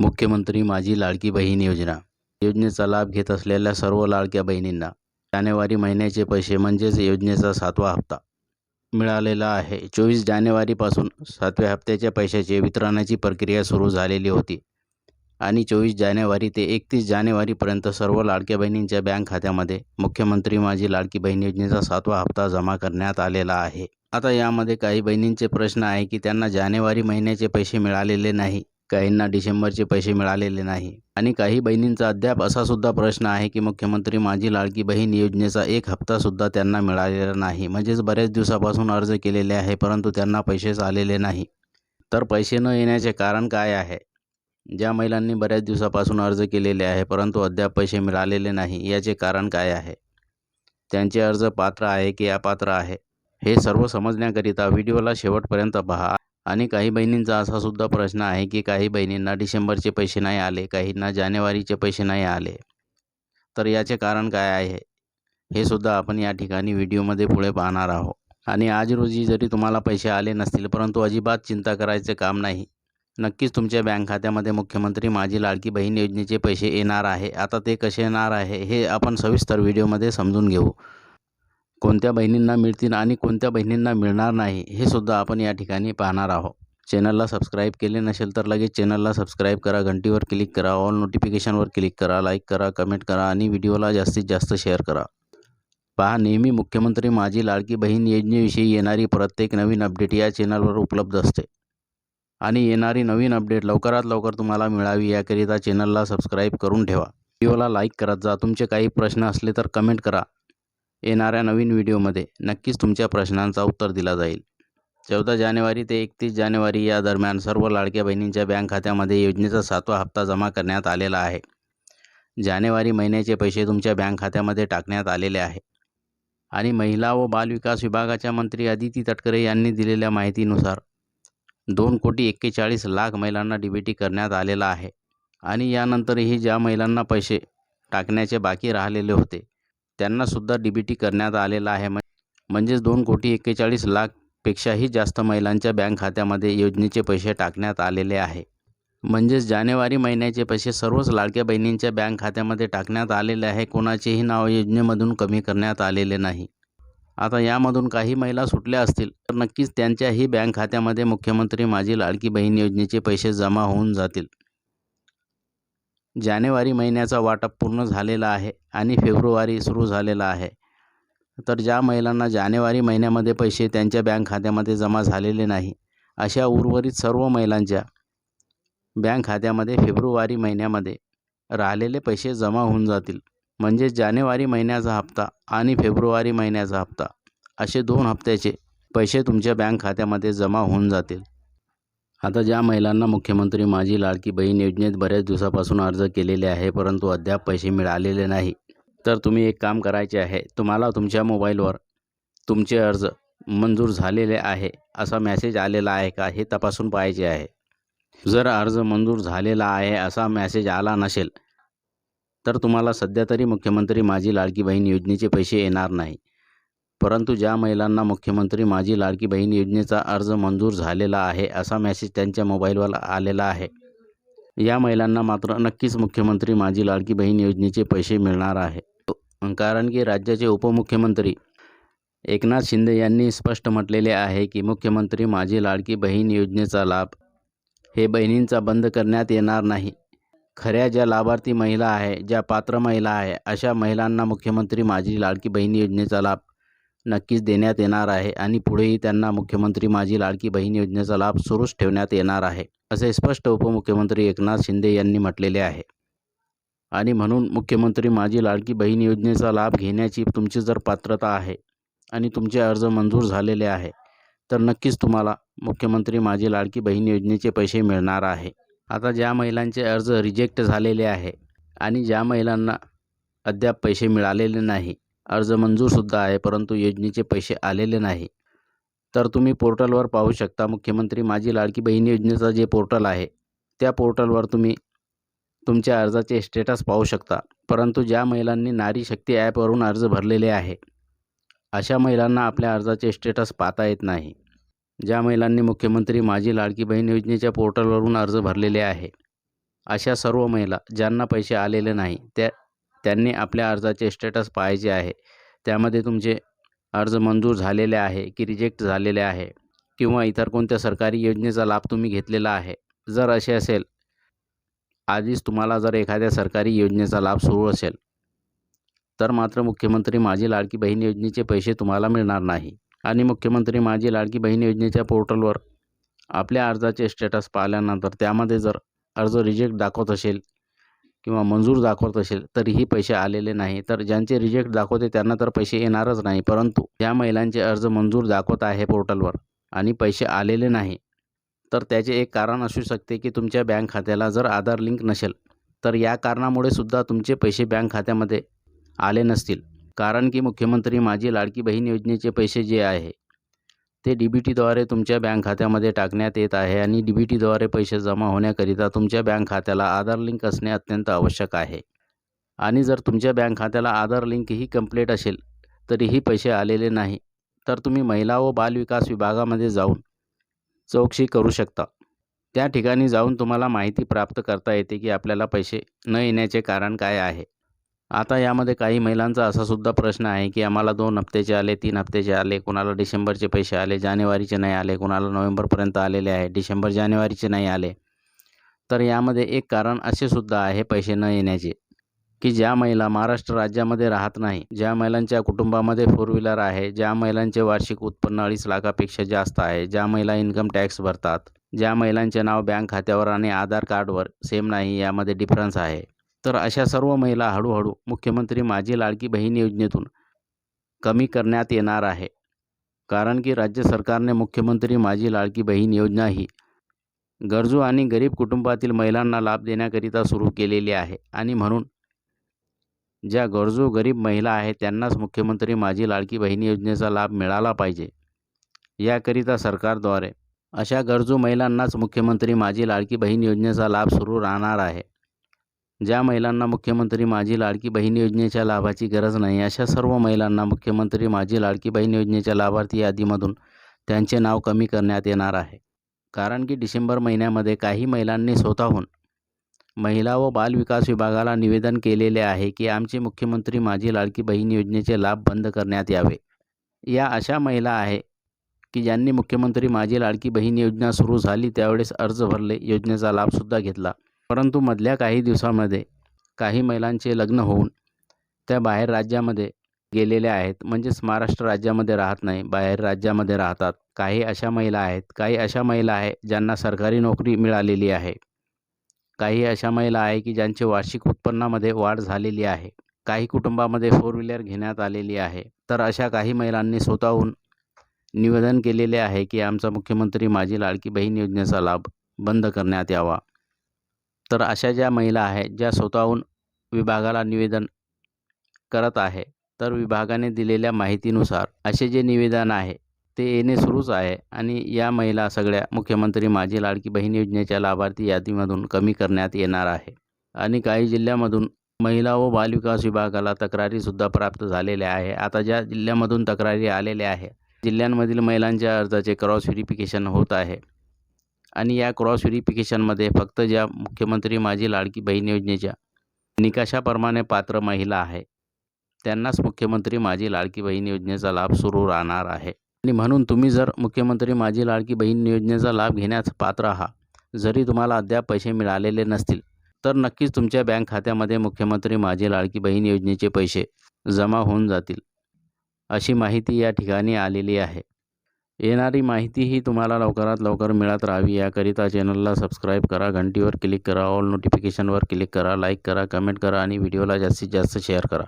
मुख्यमंत्री माझी लाडकी बहीण योजना. योजनेचा लाभ घेत असलेल्या सर्व लाडक्या बहिणींना जानेवारी महिन्याचे पैसे म्हणजेच योजनेचा सातवा हप्ता मिळालेला आहे. चोवीस जानेवारीपासून सातव्या हप्त्याच्या पैशाचे वितरणाची प्रक्रिया सुरू झालेली होती आणि चोवीस जानेवारी ते एकतीस जानेवारीपर्यंत सर्व लाडक्या बहिणींच्या बँक खात्यामध्ये मुख्यमंत्री माझी लाडकी बहीण योजनेचा सातवा हप्ता जमा करण्यात आलेला आहे. आता यामध्ये काही बहिणींचे प्रश्न आहे की त्यांना जानेवारी महिन्याचे पैसे मिळालेले नाही. काहींना डिसेंबरचे पैसे मिळालेले नाही. आणि काही बहिणींचा अद्याप असा सुद्धा प्रश्न आहे की मुख्यमंत्री माझी लाडकी बहीण योजनेचा एक हप्तासुद्धा त्यांना मिळालेला नाही. म्हणजेच बऱ्याच दिवसापासून अर्ज केलेले आहे परंतु त्यांना पैसेच आलेले नाही. तर पैसे न येण्याचे कारण काय आहे? ज्या महिलांनी बऱ्याच दिवसापासून अर्ज केलेले आहे परंतु अद्याप पैसे मिळालेले नाही याचे कारण काय आहे? त्यांचे अर्ज पात्र आहे की अपात्र आहे? हे सर्व समजण्याकरिता व्हिडिओला शेवटपर्यंत पहा. आणि काही बहिणींचा असा सुद्धा प्रश्न आहे की काही बहिणींना डिसेंबरचे पैसे नाही आले काहींना जानेवारीचे पैसे नाही आले. तर याचे कारण काय आहे? हे सुद्धा आपण या ठिकाणी व्हिडिओमध्ये पुढे पाहणार आहोत. आणि आज रोजी जरी तुम्हाला पैसे आले नसतील परंतु अजिबात चिंता करायचे काम नाही. नक्कीच तुमच्या बँक खात्यामध्ये मुख्यमंत्री माझी लाडकी बहीण योजनेचे पैसे येणार आहे. आता ते कसे येणार आहे हे आपण सविस्तर व्हिडिओमध्ये समजून घेऊ. कोणत्या बहिणींना मिळतील आणि कोणत्या बहिणींना मिळणार नाही हे सुद्धा आपण या ठिकाणी पाहणार आहोत. चॅनलला सबस्क्राईब केले नसेल तर लगेच चॅनलला सबस्क्राईब करा घंटीवर क्लिक करा ऑल नोटिफिकेशनवर क्लिक करा लाईक करा कमेंट करा आणि व्हिडिओला जास्तीत जास्त शेअर करा. पहा नेहमी मुख्यमंत्री माझी लाडकी बहीण योजनेविषयी येणारी प्रत्येक नवीन अपडेट या चॅनलवर उपलब्ध असते. आणि येणारी नवीन अपडेट लवकरात लवकर तुम्हाला मिळावी याकरिता चॅनलला सबस्क्राईब करून ठेवा. व्हिडिओला लाईक करत जा तुमचे काही प्रश्न असले तर कमेंट करा. येणाऱ्या नवीन व्हिडिओमध्ये नक्कीच तुमच्या प्रश्नांचा उत्तर दिला जाईल. चौदा जानेवारी ते एकतीस जानेवारी या दरम्यान सर्व लाडक्या बहिणींच्या बँक खात्यामध्ये योजनेचा सातवा हप्ता जमा करण्यात आलेला आहे. जानेवारी महिन्याचे पैसे तुमच्या बँक खात्यामध्ये टाकण्यात आलेले आहे. आणि महिला व बालविकास विभागाच्या मंत्री अदिती तटकरे यांनी दिलेल्या माहितीनुसार दोन कोटी एक्केचाळीस लाख महिलांना डीबीटी करण्यात आलेला आहे. आणि यानंतरही ज्या महिलांना पैसे टाकण्याचे बाकी राहिलेले होते त्यांनासुद्धा डी बी टी करण्यात आलेला आहे. म्हणजेच दोन कोटी एक्केचाळीस लाखपेक्षाही जास्त महिलांच्या बँक खात्यामध्ये योजनेचे पैसे टाकण्यात आलेले आहे. म्हणजेच जानेवारी महिन्याचे पैसे सर्वच लाडक्या बहिणींच्या बँक खात्यामध्ये टाकण्यात आलेले आहे. कोणाचेही नाव योजनेमधून कमी करण्यात आलेले नाही. आता यामधून काही महिला सुटल्या असतील तर नक्कीच त्यांच्याही बँक खात्यामध्ये मुख्यमंत्री माझी लाडकी बहीण योजनेचे पैसे जमा होऊन जातील. जानेवारी महिन्याचा वाटप पूर्ण झालेला आहे आणि फेब्रुवारी सुरू झालेला आहे. तर ज्या महिलांना जानेवारी महिन्यामध्ये पैसे त्यांच्या बँक खात्यामध्ये जमा झालेले नाही अशा उर्वरित सर्व महिलांच्या बँक खात्यामध्ये फेब्रुवारी महिन्यामध्ये राहिलेले पैसे जमा होऊन जातील. म्हणजे जानेवारी महिन्याचा हप्ता आणि फेब्रुवारी महिन्याचा हप्ता असे दोन हप्त्याचे पैसे तुमच्या बँक खात्यामध्ये जमा होऊन जातील. आता ज्या महिलांना मुख्यमंत्री माझी लाडकी बहीण योजनेत बऱ्याच दिवसापासून अर्ज केलेले आहे परंतु अद्याप पैसे मिळालेले नाही. तर तुम्ही एक काम करायचे आहे तुम्हाला तुमच्या मोबाईलवर तुमचे अर्ज मंजूर झालेले आहे असा मेसेज आलेला आहे का हे तपासून पाहायचे आहे. जर अर्ज मंजूर झालेला आहे असा मेसेज आला नसेल तर तुम्हाला सध्या तरी मुख्यमंत्री माझी लाडकी बहीण योजनेचे पैसे येणार नाही. परंतु ज्या महिलांना मुख्यमंत्री माझी लाडकी बहीण योजनेचा अर्ज मंजूर झालेला आहे असा मेसेज त्यांच्या मोबाईलवर आलेला आहे. या महिलांना मात्र नक्कीच मुख्यमंत्री माझी लाडकी बहीण योजनेचे पैसे मिळणार आहे. कारण की राज्याचे उपमुख्यमंत्री एकनाथ शिंदे यांनी स्पष्ट म्हटलेले आहे की मुख्यमंत्री माझी लाडकी बहीण योजनेचा लाभ हे बहिणींचा बंद करण्यात येणार नाही. खऱ्या ज्या लाभार्थी महिला आहे ज्या पात्र महिला आहे अशा महिलांना मुख्यमंत्री माझी लाडकी बहीण योजनेचा लाभ नक्कीच देण्यात येणार आहे आणि पुढेही त्यांना मुख्यमंत्री माझी लाडकी बहीण योजनेचा लाभ सुरूच ठेवण्यात येणार आहे असे स्पष्ट उपमुख्यमंत्री एकनाथ शिंदे यांनी म्हटलेले आहे. आणि म्हणून मुख्यमंत्री माझी लाडकी बहीण योजनेचा लाभ घेण्याची तुमची जर पात्रता आहे आणि तुमचे अर्ज मंजूर झालेले आहे तर नक्कीच तुम्हाला मुख्यमंत्री माझी लाडकी बहीण योजनेचे पैसे मिळणार आहे. आता ज्या महिलांचे अर्ज रिजेक्ट झालेले आहे आणि ज्या महिलांना अद्याप पैसे मिळालेले नाही अर्ज मंजूरसुद्धा आहे परंतु योजनेचे पैसे आलेले नाही. तर तुम्ही पोर्टलवर पाहू शकता मुख्यमंत्री माझी लाडकी बहीण योजनेचा जे पोर्टल आहे त्या पोर्टलवर तुम्ही तुमच्या अर्जाचे स्टेटस पाहू शकता. परंतु ज्या महिलांनी नारी शक्ती ॲपवरून अर्ज भरलेले आहे अशा महिलांना आपल्या अर्जाचे स्टेटस पाहता येत नाही. ज्या महिलांनी मुख्यमंत्री माझी लाडकी बहीण योजनेच्या पोर्टलवरून अर्ज भरलेले आहे अशा सर्व महिला ज्यांना पैसे आलेले नाही त्या त्यांनी आपल्या अर्जाचे स्टेटस पाहायचे आहे. त्यामध्ये तुमचे अर्ज मंजूर झालेले आहे की रिजेक्ट झालेले आहे किंवा इतर कोणत्या सरकारी योजनेचा लाभ तुम्ही घेतलेला आहे. जर असे असेल आधीच तुम्हाला जर एखाद्या सरकारी योजनेचा लाभ सुरू असेल तर मात्र मुख्यमंत्री माझी लाडकी बहीण योजनेचे पैसे तुम्हाला मिळणार नाही. आणि मुख्यमंत्री माझी लाडकी बहीण योजनेच्या पोर्टलवर आपल्या अर्जाचे स्टेटस पाहिल्यानंतर त्यामध्ये जर अर्ज रिजेक्ट दाखवत असेल किंवा मंजूर दाखवत असेल तरीही पैसे आलेले नाही. तर ज्यांचे रिजेक्ट दाखवते त्यांना तर पैसे येणारच नाही. परंतु ज्या महिलांचे अर्ज मंजूर दाखवत आहे पोर्टलवर आणि पैसे आलेले नाही. तर त्याचे एक कारण असू शकते की तुमच्या बँक खात्याला जर आधार लिंक नसेल तर या कारणामुळे सुद्धा तुमचे पैसे बँक खात्यामध्ये आले नसतील. कारण की मुख्यमंत्री माझी लाडकी बहीण योजनेचे पैसे जे आहे ते डी बी टीद्वारे तुमच्या बँक खात्यामध्ये टाकण्यात येत आहे आणि डी बी टीद्वारे पैसे जमा होण्याकरिता तुमच्या बँक खात्याला आधार लिंक असणे अत्यंत आवश्यक आहे. आणि जर तुमच्या बँक खात्याला आधार लिंक ही असेल तरीही पैसे आलेले नाही तर तुम्ही महिला व बालविकास विभागामध्ये जाऊन चौकशी करू शकता. त्या ठिकाणी जाऊन तुम्हाला माहिती प्राप्त करता येते की आपल्याला पैसे न येण्याचे कारण काय आहे. आता यामध्ये काही महिलांचा असा सुद्धा प्रश्न आहे की आम्हाला दोन हप्त्याचे आले तीन हप्त्याचे आले कोणाला डिसेंबरचे पैसे आले जानेवारीचे नाही आले कोणाला नोव्हेंबरपर्यंत आलेले आहे डिसेंबर जानेवारीचे नाही आले. तर यामध्ये एक कारण असे सुद्धा आहे पैसे न येण्याचे की ज्या महिला महाराष्ट्र राज्यामध्ये राहत नाही ज्या महिलांच्या कुटुंबामध्ये फोर व्हीलर आहे ज्या महिलांचे वार्षिक उत्पन्न अडीच लाखापेक्षा जास्त आहे ज्या महिला इन्कम टॅक्स भरतात ज्या महिलांचे नाव बँक खात्यावर आणि आधार कार्डवर सेम नाही यामध्ये डिफरन्स आहे. तर अशा सर्व महिला हळूहळू मुख्यमंत्री माझी लाडकी बहीण योजनेतून कमी करण्यात येणार आहे. कारण की राज्य सरकारने मुख्यमंत्री माझी लाडकी बहीण योजना ही गरजू आणि गरीब कुटुंबातील महिलांना लाभ देण्याकरिता सुरू केलेली आहे. आणि म्हणून ज्या गरजू गरीब महिला आहेत त्यांनाच मुख्यमंत्री माझी लाडकी बहीण योजनेचा लाभ मिळाला पाहिजे. याकरिता सरकारद्वारे अशा गरजू महिलांनाच मुख्यमंत्री माझी लाडकी बहीण योजनेचा लाभ सुरू राहणार आहे. ज्या महिलांना मुख्यमंत्री माझी लाडकी बहीण योजनेच्या लाभाची गरज नाही अशा सर्व महिलांना मुख्यमंत्री माझी लाडकी बहीण योजनेच्या लाभार्थी यादीमधून त्यांचे नाव कमी करण्यात येणार आहे. कारण की डिसेंबर महिन्यामध्ये काही महिलांनी स्वतःहून महिला व बाल विकास विभागाला निवेदन केलेले आहे की आमचे मुख्यमंत्री माझी लाडकी बहीण योजनेचे लाभ बंद करण्यात यावे. या अशा महिला आहे की ज्यांनी मुख्यमंत्री माझी लाडकी बहीण योजना सुरू झाली त्यावेळेस अर्ज भरले योजनेचा लाभसुद्धा घेतला. परंतु मधल्या काही दिवसामध्ये काही महिलांचे लग्न होऊन त्या बाहेर राज्यामध्ये गेलेल्या आहेत. म्हणजेच महाराष्ट्र राज्यामध्ये राहत नाही बाहेर राज्यामध्ये राहतात. काही अशा महिला आहेत काही अशा महिला आहे ज्यांना सरकारी नोकरी मिळालेली आहे. काही अशा महिला आहे की ज्यांचे वार्षिक उत्पन्नामध्ये वाढ झालेली आहे. काही कुटुंबामध्ये फोर व्हीलर घेण्यात आलेली आहे. तर अशा काही महिलांनी स्वतःहून निवेदन केलेले आहे की आमचा मुख्यमंत्री माझी लाडकी बहीण योजनेचा लाभ बंद करण्यात यावा. तर अशा ज्या महिला आहेत ज्या स्वतःहून विभागाला निवेदन करत आहे तर विभागाने दिलेल्या माहितीनुसार असे जे निवेदन आहे ते येणे सुरूच आहे आणि या महिला सगळ्या मुख्यमंत्री माझी लाडकी बहीण योजनेच्या लाभार्थी यादीमधून कमी करण्यात येणार आहे आणि काही जिल्ह्यामधून महिला व बालविकास विभागाला तक्रारीसुद्धा प्राप्त झालेल्या आहे. आता ज्या जिल्ह्यामधून तक्रारी आलेल्या आहे जिल्ह्यांमधील महिलांच्या अर्जाचे क्रॉस व्हेरिफिकेशन होत आहे. आणि या क्रॉस व्हेरिफिकेशनमध्ये फक्त ज्या मुख्यमंत्री माझी लाडकी बहीण योजनेच्या निकषाप्रमाणे पात्र महिला आहे त्यांनाच मुख्यमंत्री माझी लाडकी बहीण योजनेचा लाभ सुरू राहणार आहे. आणि म्हणून तुम्ही जर मुख्यमंत्री माझी लाडकी बहीण योजनेचा लाभ घेण्यास पात्र आहात जरी तुम्हाला अद्याप पैसे मिळालेले नसतील तर नक्कीच तुमच्या बँक खात्यामध्ये मुख्यमंत्री माझी लाडकी बहीण योजनेचे पैसे जमा होऊन जातील अशी माहिती या ठिकाणी आलेली आहे. येणारी माहितीही तुम्हाला लवकरात लवकर मिळत राहावी. याकरिता चॅनलला सबस्क्राईब करा घंटीवर क्लिक करा ऑल नोटिफिकेशनवर क्लिक करा लाईक करा कमेंट करा आणि व्हिडिओला जास्तीत जास्त शेअर करा.